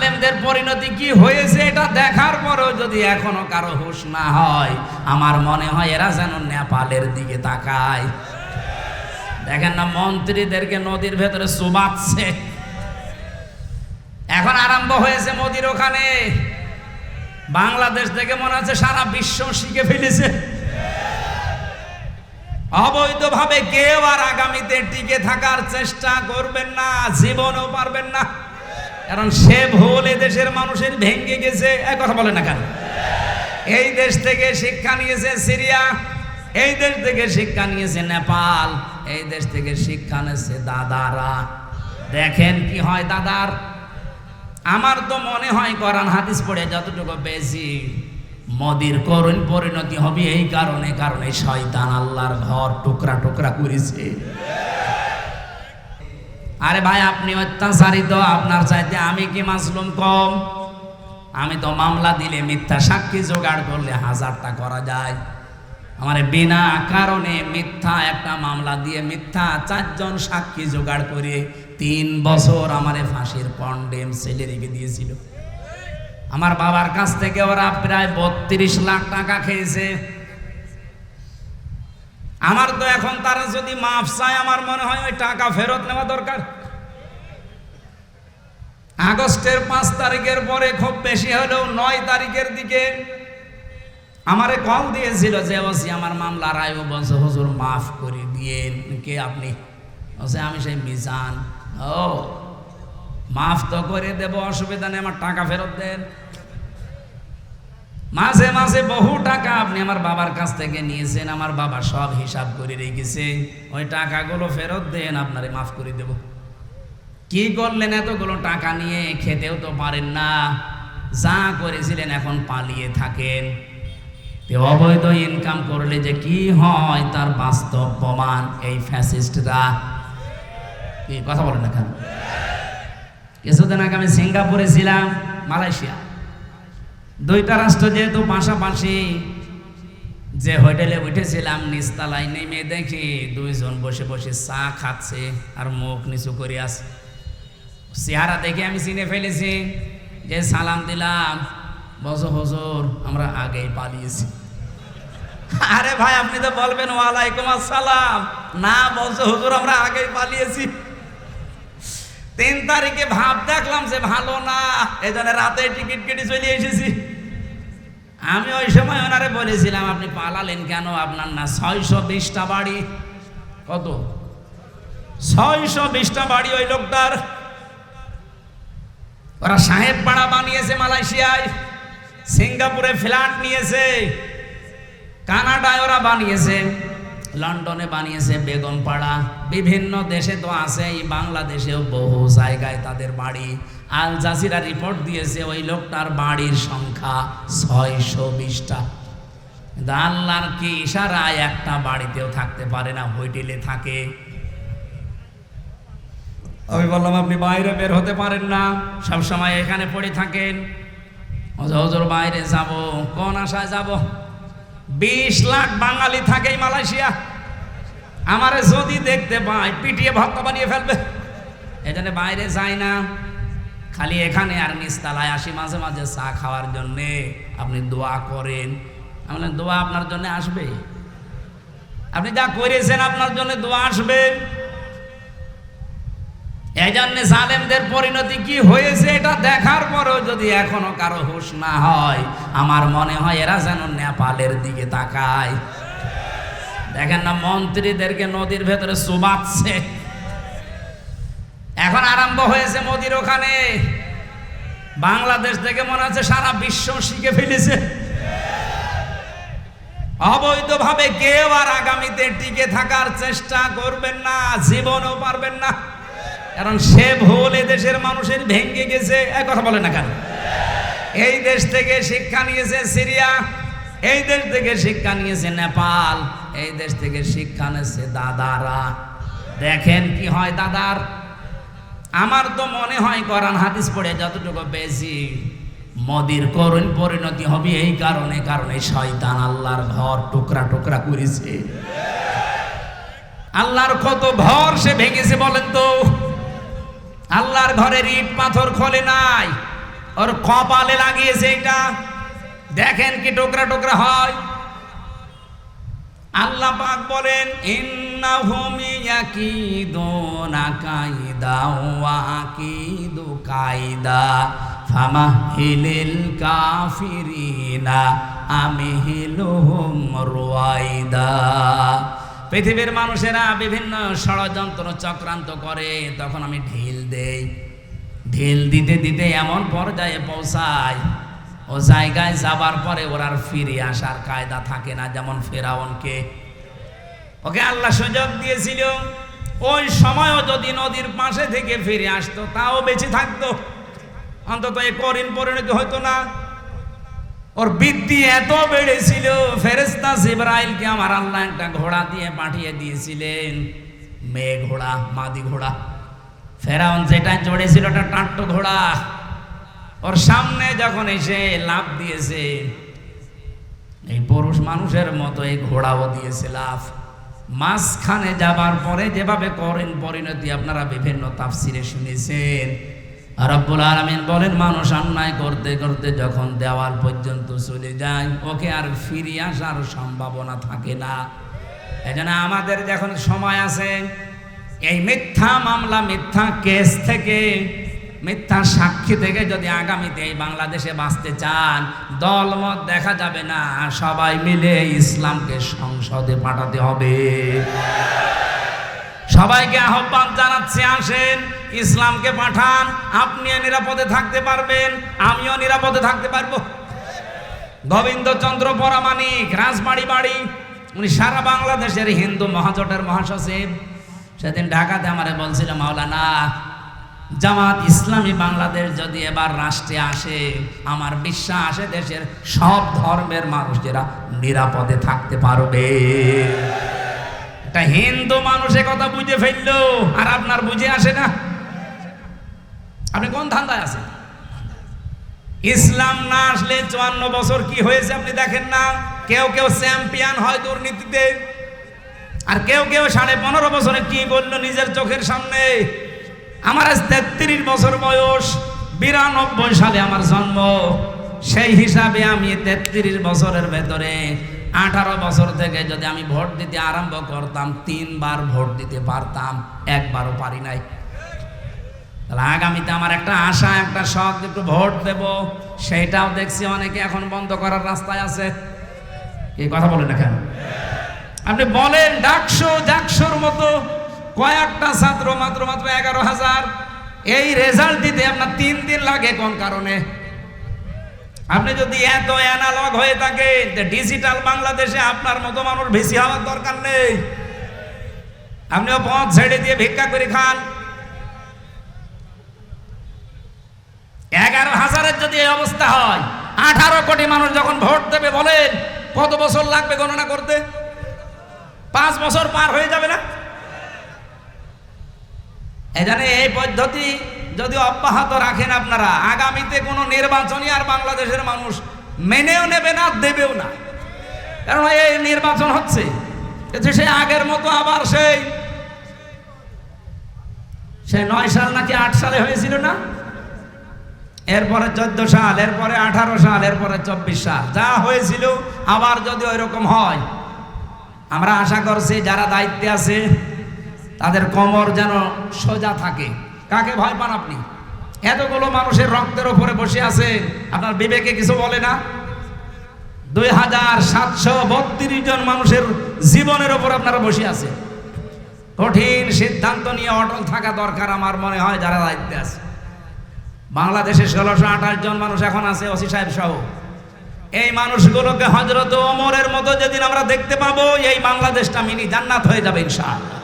জালেমদের পরিণতি কি হয়েছে এটা দেখার পরেও যদি এখনও কারও হুঁশ না হয়, আমার মনে হয় এরা যেন নেপালের দিকে তাকায়। দেখেন না, মন্ত্রীদেরকে নদীর ভেতরে চুবাচ্ছে। এখন আরম্ভ হয়েছে মোদির ওখানে। বাংলাদেশ থেকে মনে হচ্ছে সারা বিশ্ব শিখে ফেলেছে। অবৈধভাবে কেউ আর আগামীতে টিকে থাকার চেষ্টা করবেন না, জীবনও পারবেন না। কারণ সে ভুল দেশের মানুষের ভেঙে গেছে। এক কথা বলে না কেন? এই দেশ থেকে শিক্ষা নিয়েছে সিরিয়া, এই দেশ থেকে শিক্ষা নিয়েছে নেপাল, এই দেশ থেকে শিক্ষা নিয়েছে দাদারা। দেখেন কি হয় দাদার? আমার তো মনে হয় কোরআন হাদিস পড়ে যতটুকু পেয়েছি, মোদির করুণ পরিণতি হবে এই কারণে কারণে শয়তান আল্লাহর ঘর টুকরা টুকরা করেছে। আরে ভাই, আপনি অত্যাচারিত, আপনার চাইতে আমি কি মাসলুম কম? আমি তো মামলা দিলে, মিথ্যা সাক্ষী জোগাড় করলে হাজারটা করা যায়। আমার বিনা কারণে মিথ্যা একটা মামলা দিয়ে, মিথ্যা চারজন সাক্ষী জোগাড় করে তিন বছর আমারে ফাঁসির কন্ডেম ছেলে রেখে দিয়েছিল। আমার বাবার কাছ থেকে ওরা প্রায় বত্রিশ লাখ টাকা খেয়েছে। আমার তো এখন তারা যদি মাফ চায়, আমার মনে হয় ওই টাকা ফেরত নেওয়া দরকার। আগস্টের পাঁচ তারিখের পরে খুব বেশি হলেও নয় তারিখের দিকে আমারে কল দিয়েছিল যে, ওসি, আমার মামলা রায় বলছে হুজুর, মাফ করে দিয়ে কে আপনি? বলছে আমি সেই মিজান। ও, মাফ তো করে দেব, অসুবিধা নেই, আমার টাকা ফেরত দেন। মাঝে মাঝে বহু টাকা আপনি আমার বাবার কাছ থেকে নিয়েছেন, আমার বাবা সব হিসাব করে রেখেছে। ওই টাকাগুলো ফেরত দেন, আপনারে মাফ করে দেব। কি করলেন এতগুলো টাকা নিয়ে, খেতেও তো পারেন না। যা করেছিলেন এখন পালিয়ে থাকেন। অবৈধ ইনকাম করলে যে কি হয়, তার বাস্তব প্রমাণ এই ফ্যাসিস্টরা কথা বলেন কিছুদিন আগে আমি সিঙ্গাপুরে ছিলাম, মালয়েশিয়া। দুইটা রাষ্ট্র যেহেতু পাশাপাশি যে হোটেলে উঠেছিলাম নিস্তালায় নেমে দেখি দুইজন বসে বসে চা খাচ্ছে আর মুখ নিচু করে আছে। চেহারা দেখে আমি চিনে ফেলেছি যে সালাম দিলাম বস হজুর, আমরা আগেই পালিয়েছি। আরে ভাই, আপনি তো বলবেন, ওয়ালাইকুম আসসালাম। না, বলছো, হুজুর, আমরা আগেই পালিয়েছি। তিন তারিখে ভাব দেখলাম যে ভালো না এই জন্য রাতে টিকিট কেটে চলে এসেছি। আমি ওই সময় ওনারে বলেছিলাম, আপনি পালালেন কেন? আপনার না ছয়শো বিশটা বাড়ি। কত? ছয়শো বিশটা বাড়ি ওই লোকটার। ওরা সাহেব পাড়া বানিয়েছে মালয়েশিয়ায়, সিঙ্গাপুরে ফ্ল্যাট নিয়েছে, কানাডায় ওরা বানিয়েছে। লন্ডনে বানিয়েছে বেগম পাড়া বিভিন্ন দেশে তো আছে, এই বাংলাদেশেও বহু জায়গায় তাদের বাড়ি। আল জাজিরা রিপোর্ট দিয়েছে, ওই লোকটার বাড়ির সংখ্যা ছয়শো বিশটা। কিন্তু আল্লাহর কি ইশারায় একটা বাড়িতেও থাকতে পারে না, হোটেলে থাকে। আমি বললাম, আপনি বাইরে বের হতে পারেন না সব সময় এখানে পড়ে থাকেন। হজর বাইরে যাব, কোন আশায় যাব? বিশ লাখ বাঙালি থাকে মালয়েশিয়া। আমারে যদি দেখতে পায়, পিটিয়ে ভক্ত বানিয়ে ফেলবে। এজন্য বাইরে যায় না। খালি এখানে আর নিস্তালায় আসি মাঝে মাঝে চা খাওয়ার জন্যে। আপনি দোয়া করেন। আমি দোয়া আপনার জন্য আসবে? আপনি যা করেছেন আপনার জন্য দোয়া আসবে। এই জন্য জালেমদের পরিণতি কি হয়েছে এটা দেখার পরেও যদি এখনও কারও হুঁশ না হয়, আমার মনে হয় এরা যেন নেপালের দিকে তাকায়। দেখেন না, মন্ত্রীদেরকে নদীর ভেতরে চুবাচ্ছে। এখন আরম্ভ হয়েছে মোদির ওখানে। বাংলাদেশ থেকে মনে হচ্ছে সারা বিশ্ব শিখে ফেলেছে। অবৈধভাবে কেউ আর আগামীতে টিকে থাকার চেষ্টা করবেন না, জীবনও পারবেন না। কারণ সে ভুল দেশের মানুষের ভেঙে গেছে। এক কথা বলে না কেন? এই দেশ থেকে শিক্ষা নিয়েছে সিরিয়া, এই দেশ থেকে শিক্ষা নিয়েছে নেপাল, এই দেশ থেকে শিক্ষা নিয়েছে দাদারা। দেখেন কি হয় দাদার? আমার তো মনে হয় কোরআন হাদিস পড়ে যতটুকু পেয়েছি, মোদির করুণ পরিণতি হবে এই কারণে কারণে শয়তান আল্লাহর ঘর টুকরা টুকরা করেছে। আল্লাহর কত ঘর সে ভেঙেছে বলেন তো? আল্লাহর ঘরে ইট পাথর খোলে নাই। ওর কপালে লাগিয়েছে এটা। দেখেন কি টোকরা টোকরা হয়। আল্লাহ পাক বলেন ইন্নাহুম ইয়াকিদুনা কাইদা ওয়া আকিদু কাইদা, ফামাহিলিল কাফিরিনা আমিহিলুহুম রুয়াইদা। পৃথিবীর মানুষেরা বিভিন্ন ষড়যন্ত্র চক্রান্ত করে, তখন আমি ঢিল দেই। ঢিল দিতে দিতে এমন পর্যায়ে পৌঁছায় ও জায়গায় যাবার পরে ওর আর ফিরে আসার কায়দা থাকে না যেমন ফেরাউনকে। ওকে আল্লাহ সুযোগ দিয়েছিল, ওই সময়ও যদি নদীর পাশে থেকে ফিরে আসতো, তাও বেঁচে থাকতো। অন্তত এ করিন পরিণতি হতো না। ওর বৃদ্ধি এত বেড়েছিল ফেরেস্তা জিব্রাইলকে আমার আল্লাহ একটা ঘোড়া দিয়ে পাঠিয়ে দিয়েছিলেন মেয়ে ঘোড়া মাদি ঘোড়া ফেরাউন যেটা চড়েছিল ওটা টাট্ট ঘোড়া ওর সামনে যখন এসে লাভ দিয়েছে এই পুরুষ মানুষের মতো এই ঘোড়াও দিয়েছে লাভ মাঝখানে যাবার পরে যেভাবে করেন পরিণতি আপনারা বিভিন্ন তাফসিরে শুনেছেন রব্বুল আলমিন বলেন, মানুষ অন্যায় করতে করতে যখন দেওয়াল পর্যন্ত চলে যায়, ওকে আর ফিরে আসার সম্ভাবনা থাকে না। এজন্য আমাদের যখন সময় আছে, এই মিথ্যা মামলা, মিথ্যা কেস থেকে, মিথ্যা সাক্ষী থেকে যদি আগামীতে এই বাংলাদেশে বাঁচতে চান, দলমত দেখা যাবে না, সবাই মিলে ইসলামকে সংসদে পাঠাতে হবে। সবাইকে আহ্বান জানাচ্ছি, আসেন। ইসলামকে পাঠান, আপনিও নিরাপদে থাকতে পারবেন, আমিও নিরাপদে থাকতে পারব। গোবিন্দচন্দ্র পরামানিক রাজবাড়ি বাড়ি, উনি সারা বাংলাদেশের হিন্দু মহাজোটের মহাসচিব। সেদিন ঢাকাতে আমারে বলছিল, মাওলানা, জামাত ইসলামী বাংলাদেশ যদি এবার রাষ্ট্রে আসে, আমার বিশ্বাস আসে দেশের সব ধর্মের মানুষেরা নিরাপদে থাকতে পারবে। একটা হিন্দু মানুষের কথা বুঝে ফেলল, আর আপনার বুঝে আসে না। আপনি কোন ধান্দায় আছেন? ইসলাম না আসলে চুয়ান্ন বছর কি হয়েছে আপনি দেখেন না? কেউ কেউ চ্যাম্পিয়ন হয় দুর্নীতিতে। আর কেউ কেউ সাড়ে পনেরো বছরে কি করল নিজের চোখের সামনে? আমার আজ তেত্রিশ বছর বয়স, বিরানব্বই সালে আমার জন্ম। সেই হিসাবে আমি তেত্রিশ বছরের ভেতরে আঠারো বছর থেকে যদি আমি ভোট দিতে আরম্ভ করতাম, তিনবার ভোট দিতে পারতাম, একবারও পারি নাই। তাহলে আগামীতে আমার একটা আশা, একটা শখ, একটু ভোট দেব। সেইটাও দেখছি অনেকে এখন বন্ধ করার রাস্তায় আছে। এই কথা বলেন না কেন? আপনি বলেন ডাকশো ডাকশোর মতো কয়েকটা ছাত্র মাত্র মাত্র এগারো হাজার। এই রেজাল্ট দিতে আপনার তিন দিন লাগে কোন কারণে? আপনি যদি এত অ্যানালগ হয়ে থাকে, যে ডিজিটাল বাংলাদেশে আপনার মতো মানুষ বেশি হওয়ার দরকার নেই। আপনিও পথ ছেড়ে দিয়ে ভিক্ষা করে খান। এগারো হাজারের যদি এই অবস্থা হয়, আঠারো কোটি মানুষ যখন ভোট দেবে বলেন, কত বছর লাগবে গণনা করতে? পাঁচ বছর পার হয়ে যাবে না? এখানে এই পদ্ধতি যদি অব্যাহত রাখেন আপনারা, আগামীতে কোনো নির্বাচনই আর বাংলাদেশের মানুষ মেনেও নেবে না, দেবেও না। কারণ এই নির্বাচন হচ্ছে কিন্তু সে আগের মতো আবার সেই, সে নয় সাল নাকি আট সালে হয়েছিল না? এরপরে চোদ্দ সাল, এরপরে আঠারো সাল, এরপরে চব্বিশ সাল। যা হয়েছিল, আবার যদি ওই রকম হয়, আমরা আশা করছি যারা দায়িত্বে আছে, তাদের কোমর যেন সোজা থাকে। কাকে ভয় পান আপনি? এতগুলো মানুষের রক্তের ওপরে বসে আছে, আপনার বিবেকে কিছু বলে না? দুই হাজার সাতশো বত্রিশ জন মানুষের জীবনের ওপর আপনারা বসে আছে। কঠিন সিদ্ধান্ত নিয়ে অটল থাকা দরকার আমার মনে হয় যারা দায়িত্বে আছে। বাংলাদেশে ষোলোশো আঠাশ জন মানুষ এখন আছে, ওসি সাহেব সহ। এই মানুষগুলোকে হজরত ওমরের মতো যেদিন আমরা দেখতে পাবো, এই বাংলাদেশটা মিনি জান্নাত হয়ে যাবে ইনশাআল্লাহ।